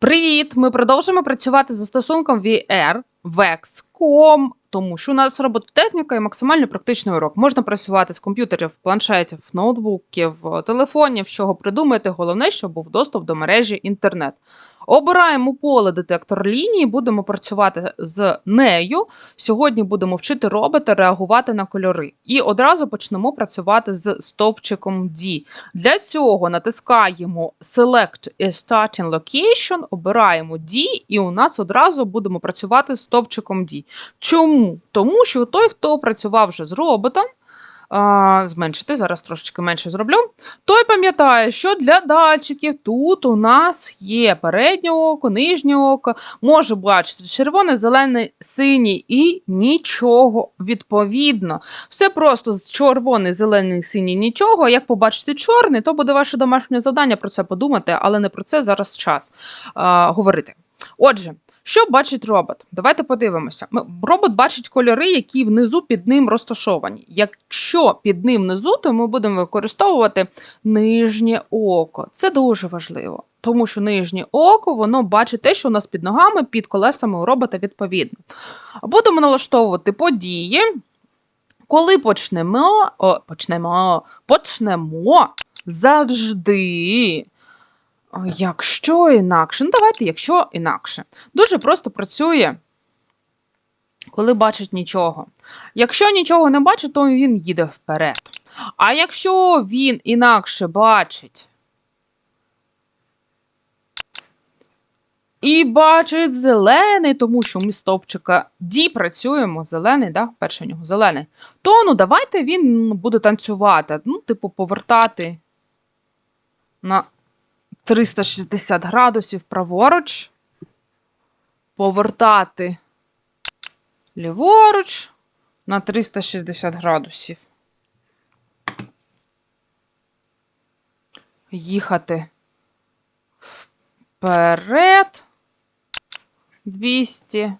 Привіт! Ми продовжуємо працювати за стосунком VR Vex.com, тому що у нас робототехніка і максимально практичний урок. Можна працювати з комп'ютерів, планшетів, ноутбуків, телефонів, з чого придумаєте. Головне, щоб був доступ до мережі інтернет. Обираємо поле детектор лінії, будемо працювати з нею. Сьогодні будемо вчити робота реагувати на кольори. І одразу почнемо працювати з стовпчиком D. Для цього натискаємо Select a Starting Location, обираємо D, і у нас одразу будемо працювати з стовпчиком D. Чому? Тому що той, хто працював вже з роботом, а, зменшити, зараз трошечки менше зроблю. Той пам'ятає, що для датчиків тут у нас є переднє око, нижнє око, може бачити червоне, зелене, синій і нічого відповідно. Все просто з червоний, зелений, синій, нічого. Як побачите чорний, то буде ваше домашнє завдання про це подумати, але не про це зараз час а, говорити. Отже. Що бачить робот? Давайте подивимося. Робот бачить кольори, які внизу під ним розташовані. Якщо під ним внизу, то ми будемо використовувати нижнє око. Це дуже важливо, тому що нижнє око воно бачить те, що у нас під ногами, під колесами у робота відповідно. Будемо налаштовувати події. Коли почнемо, о, почнемо, почнемо завжди. Якщо інакше, ну давайте, якщо інакше. Дуже просто працює, коли бачить нічого. Якщо нічого не бачить, то він їде вперед. А якщо він інакше бачить і бачить зелений, тому що ми з стовпчика D працюємо, зелений, да? перший у нього зелений, то ну давайте він буде танцювати, ну, типу, повертати на 360 градусів праворуч, повертати ліворуч на 360 градусів. Їхати вперед 200,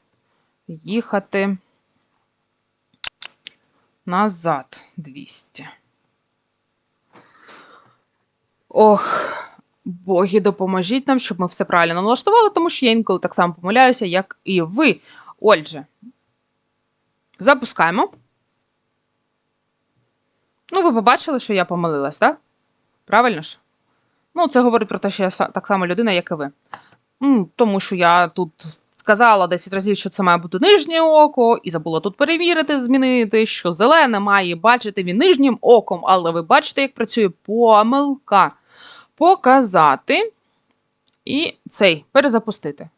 їхати назад 200. Ох. Боги, допоможіть нам, щоб ми все правильно налаштували, тому що я інколи так само помиляюся, як і ви. Отже, запускаємо. Ну, ви побачили, що я помилилась, так? Правильно ж? Ну, це говорить про те, що я так само людина, як і ви. Тому що я тут сказала 10 разів, що це має бути нижнє око, і забула тут перевірити, змінити, що зелене має бачити він нижнім оком, але ви бачите, як працює помилка показати і цей перезапустити.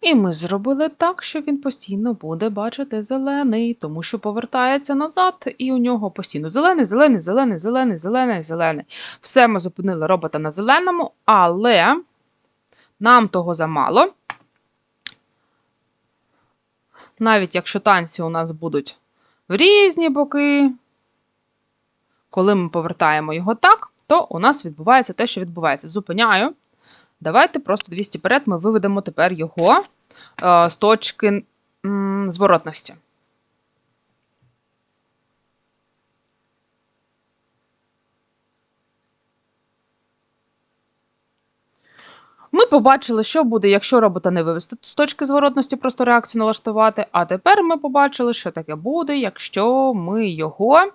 І ми зробили так, що він постійно буде бачити зелений, тому що повертається назад, і у нього постійно зелений, зелений, зелений, зелений, зелений, зелений. Все ми зупинили робота на зеленому, але нам того замало. Навіть якщо танці у нас будуть в різні боки, коли ми повертаємо його так, то у нас відбувається те, що відбувається. Зупиняю. Давайте просто 200 вперед ми виведемо тепер його е, з точки зворотності. Ми побачили, що буде, якщо робота не вивести з точки зворотності, просто реакцію налаштувати. А тепер ми побачили, що таке буде, якщо ми його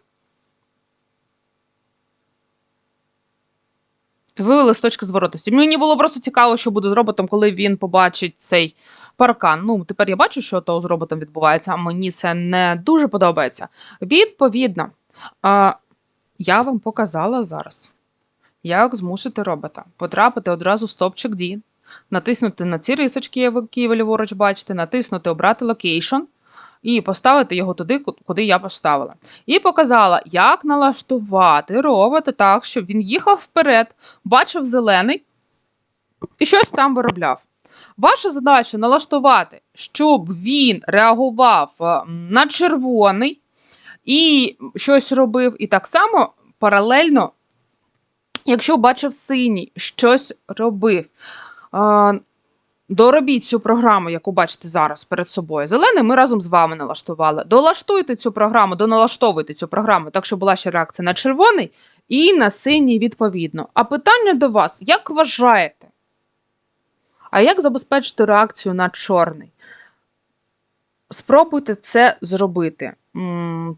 вивели з точки зворотності. Мені було просто цікаво, що буде з роботом, коли він побачить цей паркан. Ну, тепер я бачу, що то з роботом відбувається, а мені це не дуже подобається. Відповідно, я вам показала зараз. Як змусити робота потрапити одразу в стопчик D, натиснути на ці рисочки, які ви ліворуч бачите, натиснути Обрати локейшн і поставити його туди, куди я поставила. І показала, як налаштувати робота так, щоб він їхав вперед, бачив зелений і щось там виробляв. Ваша задача налаштувати, щоб він реагував е, на червоний і щось робив, і так само паралельно якщо бачив синій, щось робив. Доробіть цю програму, яку бачите зараз перед собою. Зелений ми разом з вами налаштували. Долаштуйте цю програму, доналаштовуйте цю програму, так щоб була ще реакція на червоний і на синій відповідно. А питання до вас: як вважаєте? А як забезпечити реакцію на чорний? Спробуйте це зробити.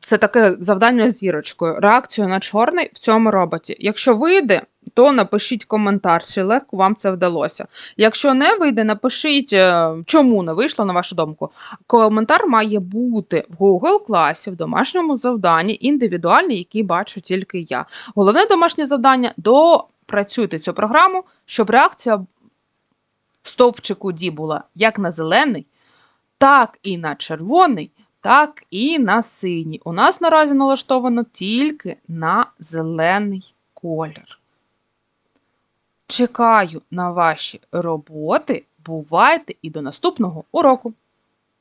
Це таке завдання зірочкою. Реакцію на чорний в цьому роботі. Якщо вийде, то напишіть коментар, чи легко вам це вдалося. Якщо не вийде, напишіть, е, чому не вийшло, на вашу думку. Коментар має бути в Google класі, в домашньому завданні, індивідуальний, який бачу тільки я. Головне домашнє завдання допрацюйте цю програму, щоб реакція стовпчику D була як на зелений, так і на червоний, так і на синій. У нас наразі налаштовано тільки на зелений колір. Чекаю на ваші роботи. Бувайте і до наступного уроку!